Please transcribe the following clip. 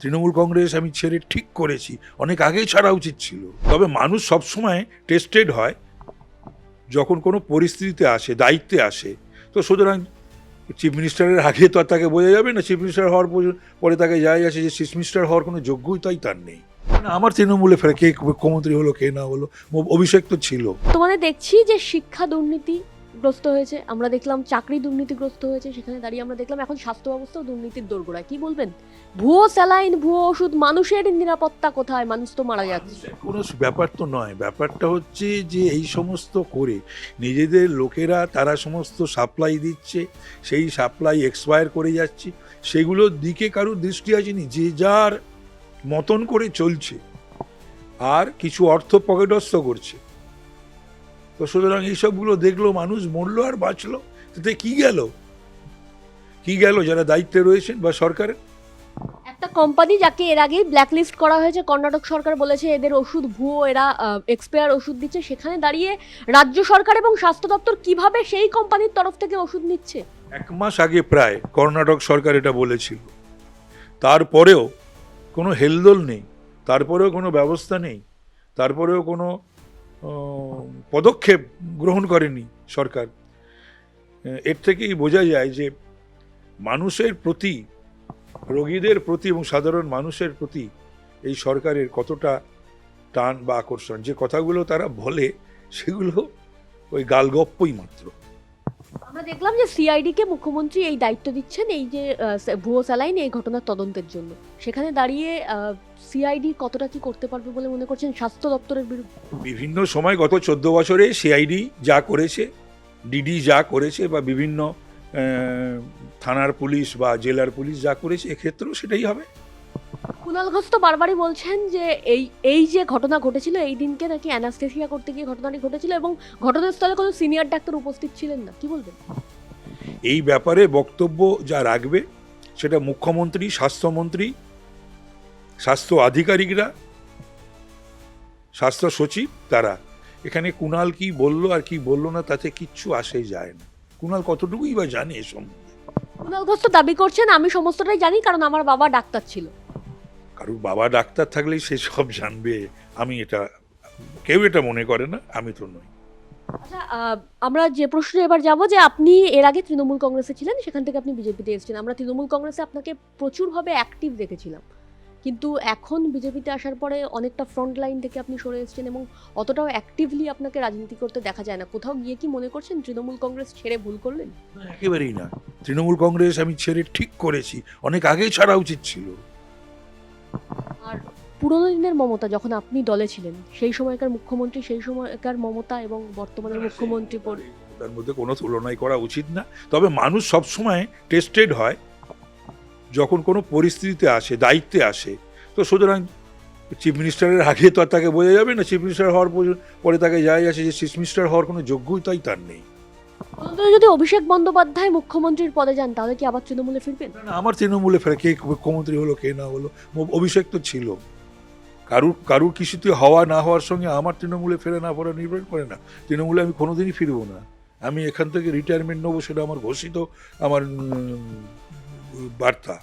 তৃণমূল কংগ্রেস আমি ছেড়ে ঠিক করেছি। অনেক আগেই ছাড়া উচিত ছিল। তবে মানুষ সবসময় টেস্টেড হয় যখন কোনো পরিস্থিতিতে আসে, দায়িত্বে আসে। তো সুতরাং চিফ মিনিস্টারের আগে তো আর তাকে বোঝা যাবে না। চিফ মিনিস্টার হওয়ার পর- তাকে যাই আসে যে চিফ মিনিস্টার হওয়ার কোনো যোগ্যতাই তার নেই। আমার তৃণমূলে ফেরে কে মুখ্যমন্ত্রী হলো, কে না হলো, অভিষেক তো ছিল। তোমাদের দেখছি যে শিক্ষা দুর্নীতিগ্রস্ত হয়েছে, আমরা দেখলাম চাকরি দুর্নীতিগ্রস্ত হয়েছে, সেখানে দাঁড়িয়ে আমরা দেখলাম এখন স্বাস্থ্য ব্যবস্থাও দুর্নীতির দোরগোড়ায়। কি বলবেন? ভুয়ো স্যালাইন, ভুয়ো ওষুধ, মানুষের নিরাপত্তা কোথায়? মানুষ তো মারা যাচ্ছে। কোনো ব্যাপার তো নয়। ব্যাপারটা হচ্ছে যে এই সমস্ত করে নিজেদের লোকেরা তারা সমস্ত সাপ্লাই দিচ্ছে, সেই সাপ্লাই এক্সপায়ার করে যাচ্ছে। সেগুলোর দিকে কারোর দৃষ্টি আসেনি, যে যার মতন করে চলছে। আর কিছু অর্থ পকেটস্থ করছে। তো সুতরাং এইসবগুলো দেখল মানুষ মরলো আর বাঁচলো। তাতে কি গেল? কি গেল যারা দায়িত্বে রয়েছেন বা সরকারের? একটা কোম্পানি যাকে এর আগেই ব্ল্যাকলিস্ট করা হয়েছে কর্ণাটক সরকার বলেছে এদের ওষুধ ভুয়ো এরা এক্সপায়ার ওষুধ দিচ্ছে। সেখানে দাঁড়িয়ে রাজ্য সরকার এবং স্বাস্থ্য দপ্তর কীভাবে সেই কোম্পানির তরফ থেকে ওষুধ নিচ্ছে? এক মাস আগে প্রায় কর্ণাটক সরকার এটা বলেছিল। তারপরেও কোনো হেলদোল নেই তারপরেও কোনো ব্যবস্থা নেই তারপরেও কোনো পদক্ষেপ গ্রহণ করেনি সরকার। এর থেকেই বোঝা যায় যে মানুষের প্রতি, রোগীদের প্রতি এবং সাধারণ মানুষের প্রতি এই সরকারের কতটা টান বা আকর্ষণ। যে কথাগুলো তারা বলে, সেগুলো ওই গালগপ্পই মাত্র। দেখলাম যে সিআইডি কে মুখ্যমন্ত্রী এই দায়িত্ব দিচ্ছেন এই যে ভুয়ো স্যালাইন এই ঘটনার তদন্তের জন্য। সেখানে দাঁড়িয়ে সিআইডি কতটা কি করতে পারবে বলে মনে করছেন স্বাস্থ্য দপ্তরের বিরুদ্ধে? বিভিন্ন সময় গত চোদ্দ বছরে সিআইডি যা করেছে ডিডি যা করেছে বা বিভিন্ন থানার পুলিশ বা জেলার পুলিশ যা করেছে, এক্ষেত্রেও সেটাই হবে। কুণাল ঘোষ তো বারবারই বলছেন যে এই এই যে ঘটনা ঘটেছিল এই দিনকে নাকি অ্যানাস্থেসিয়া করতে গিয়ে ঘটনাটি ঘটেছিল এবং ঘটনাস্থলে কোনো সিনিয়র ডাক্তার উপস্থিত ছিলেন না। কি বলবেন? এই ব্যাপারে বক্তব্য যা রাখবে সেটা মুখ্যমন্ত্রী স্বাস্থ্যমন্ত্রী স্বাস্থ্য আধিকারিকরা স্বাস্থ্য সচিব তারা। এখানে কুণাল কি বলল আর কি বলল না তাতে কিচ্ছু আসে যায় না। কুণাল কতটুকুই বা জানে এ সম্বন্ধে? কুণাল ঘোষ তো দাবি করছেন আমি সমস্তটাই জানি কারণ আমার বাবা ডাক্তার ছিল। কারুর বাবা ডাক্তার থাকলেই সে সব জানবে। আমি এটা কেউ এটা মনে করে না আমি তো নই। আচ্ছা আমরা যে প্রশ্নে এবার যাব যে আপনি এর আগে তৃণমূল কংগ্রেসে ছিলেন সেখান থেকে আপনি বিজেপিতে এসেছেন। আমরা তৃণমূল কংগ্রেসে আপনাকে প্রচুরভাবে অ্যাক্টিভ দেখেছিলাম। কিন্তু এখন বিজেপিতে আসার পরে অনেকটা ফ্রন্ট লাইন থেকে আপনি সরে এসেছেন এবং অতটাও অ্যাক্টিভলি আপনাকে রাজনীতি করতে দেখা যায় না। কোথাও গিয়ে কি মনে করছেন তৃণমূল কংগ্রেস ছেড়ে ভুল করলেন? একেবারেই না। তৃণমূল কংগ্রেস আমি ছেড়ে ঠিক করেছি। অনেক আগেই ছাড়া উচিত ছিল। পুরোনো দিনের মমতা যখন আপনি দলে ছিলেন সেই সময়কার মুখ্যমন্ত্রী সেই সময়কার মমতা এবং বর্তমানের মুখ্যমন্ত্রী পর- তার মধ্যে কোনো তুলনাই করা উচিত না। তবে মানুষ সবসময় টেস্টেড হয়। যখন কোনো পরিস্থিতিতে আসে দায়িত্বে আসে তো সুতরাং চিফ মিনিস্টারের আগে তো আর তাকে বোঝা যাবে না। চিফ মিনিস্টার হওয়ার পরে তাকে যাই আসে যে চিফ মিনিস্টার হওয়ার কোনো যোগ্যতাই তার নেই। যদি অভিষেক বন্দ্যোপাধ্যায় মুখ্যমন্ত্রীর পদে যান তাহলে কি আবার তৃণমূলে ফিরবেন? না, আমার তৃণমূলে ফেরে কে মুখ্যমন্ত্রী হলো কে না হলো অভিষেক তো ছিল। কারুর কারুর কিছুতে হওয়া না হওয়ার সঙ্গে আমার তৃণমূলে ফেরা না ফেরা নির্ভর করে না। তৃণমূলে আমি কোনোদিনই ফিরব না। আমি এখান থেকে রিটায়ারমেন্ট নেব সেটা আমার ঘোষিত আমার বার্তা।